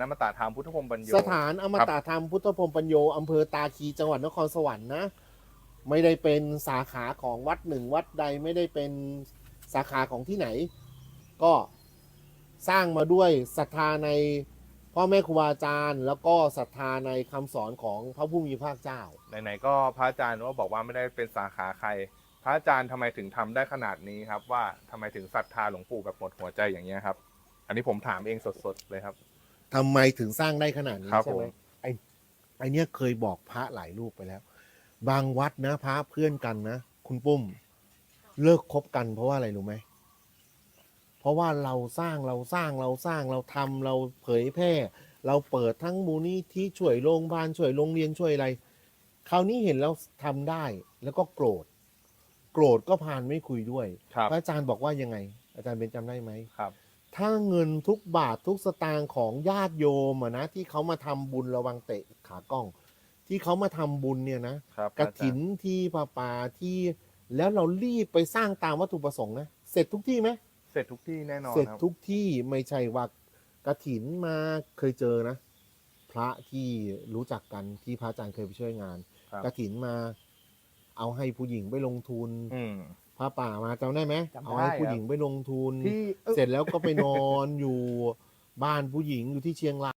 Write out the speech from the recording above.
นมตาธรรมพุทธพรหมปัญโย สถานอมตะธรรมพุทธพรหมปัญโยอำเภอตาคีจังหวัดนครสวรรค์นะ ไม่ได้เป็นสาขาของวัดหนึ่งวัดใดไม่ได้เป็นสาขาของที่ไหน ก็สร้างมาด้วยศรัทธาในพ่อแม่ครูบาอาจารย์ แล้วก็ศรัทธาในคำสอนของพระผู้มีพระภาคเจ้า ไหนๆก็พระอาจารย์ว่าบอกว่าไม่ได้เป็นสาขาใคร พระอาจารย์ทำไมถึงทำได้ขนาดนี้ครับ ว่าทำไมถึงศรัทธาหลวงปู่แบบหมดหัวใจอย่างเงี้ยครับ อันนี้ผมถามเองสดๆเลยครับ ทำไมถึงสร้างได้ขนาดนี้ครับใช่ไหมผม ไอไอเนี้ยเคยบอกพระหลายรูปไปแล้ว บางวัดนะพระเพื่อนกันนะคุณปุ้ม เลิกคบกันเพราะว่าอะไรรู้ไหมเพราะว่าเราสร้างเราสร้างเราสร้างเราทำเราเผยแพร่ เราเปิดทั้งมูลนิธิช่วยโรงพยาบาลช่วยโรงเรียนช่วยอะไร คราวนี้เห็นแล้วทำได้แล้วก็โกรธ โกรธก็พานไม่คุยด้วยครับพระอาจารย์บอกว่ายังไง อาจารย์เป็นจำได้ไหม ครับ ถ้าเงินทุกบาททุกสตางค์ของญาติโยมอะนะที่เขามาทำบุญระวังเตะขากล้อง ที่เขามาทำบุญเนี่ยนะครับกระถินที่ปาปาที่แล้วเรารีบไปสร้างตามวัตถุประสงค์นะเสร็จทุกที่ไหม เสร็จทุกที่แน่นอนเสร็จครับ ทุกที่ไม่ใช่ว่ากระถินมาเคยเจอนะ พระที่รู้จักกันที่พระอาจารย์เคยไปช่วยงานครับ กระถินมา เอาให้ผู้หญิงไปลงทุน อืม พระป่ามาจำได้ไหมจำได้เอาให้ผู้ครับหญิงไปลงทุน ที่เอ้ยเสร็จแล้วก็ไปนอนอยู่บ้านผู้หญิงอยู่ที่เชียงราย